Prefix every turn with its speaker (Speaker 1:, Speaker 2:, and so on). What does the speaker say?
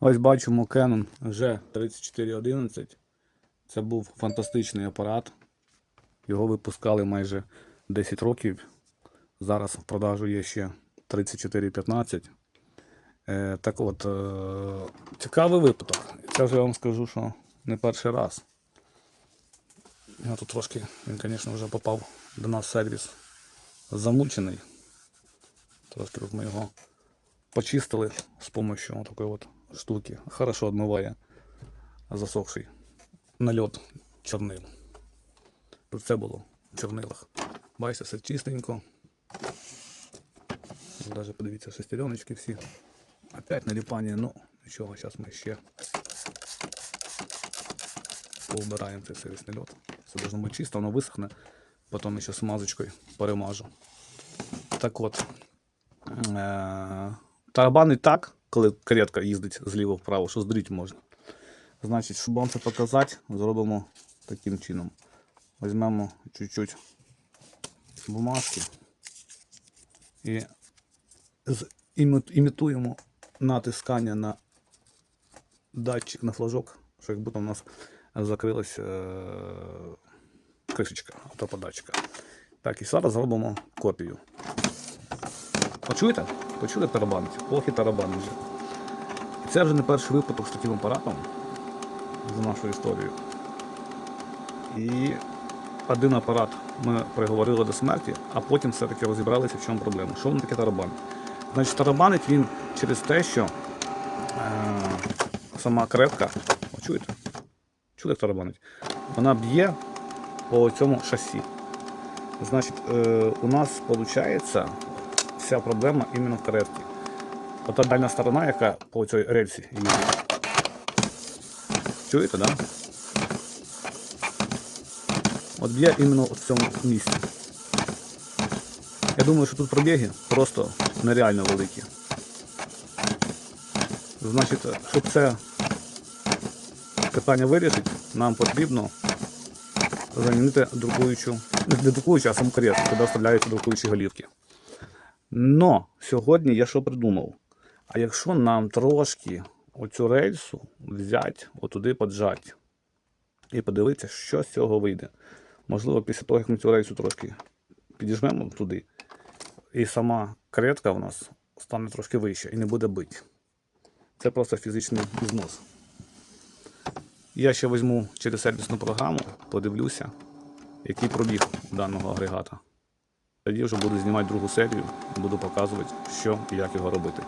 Speaker 1: Ось бачимо Canon G3411. Це був фантастичний апарат. Його випускали майже 10 років. Зараз в продажу є ще 3415. Е, так от, е, цікавий випадок. Це вже я вам скажу, що не перший раз. Я тут трошки, він, звісно, вже попав до нас в сервіс замучений. Трошки тут ми його почистили з допомогою такої от штуки. Хорошо відмиває засохший нальот чорнил. Тут все було в чорнилах. Бачите, все чистенько. Даже подивіться, шестереночки всі. Опять наліпання, ну нічого, зараз ми ще поубираємо цей весь нальот. Все должно бути чисто, воно висохне, потім ще смазочкою перемажу. Так от. Е- Тарабанить так, коли каретка їздить зліва вправо, що здріть можна. Значить, щоб вам це показати, зробимо таким чином. Візьмемо чуть-чуть бумажки і імітуємо натискання на датчик на флажок, що як будто у нас закрилась е- кришечка автоподатчика. Так, і зараз зробимо копію. Почуєте? Почули як тарабанить? Ох і тарабан вже. Це вже не перший випадок з таким апаратом за нашу історію. І один апарат ми приговорили до смерті, а потім все-таки розібралися, в чому проблема. Що він таке тарабан? Значить, тарабанить він через те, що е, сама крепка, О, чуєте? Чули, як тарабанить? Вона б'є по цьому шасі. Значить, е, у нас виходить вся проблема іменно в каретці. Ота дальня сторона, яка по цій рельсі їздить. Чуєте, так? Да? От б'є іменно в цьому місці. Я думаю, що тут пробіги просто нереально великі. Значить, щоб це питання вирішити, нам потрібно замінити друкуючу, не друкуючу, а саму каретку, куди вставляються друкуючі голівки. Но сьогодні я що придумав? А якщо нам трошки оцю рельсу взяти, отуди поджати і подивитися, що з цього вийде. Можливо, після того, як ми цю рельсу трошки підіжмемо туди, і сама каретка у нас стане трошки вище і не буде бити. Це просто фізичний знос. Я ще візьму через сервісну програму, подивлюся, який пробіг даного агрегата. Тоді вже буду знімати другу серію буду показувати, що і як його робити.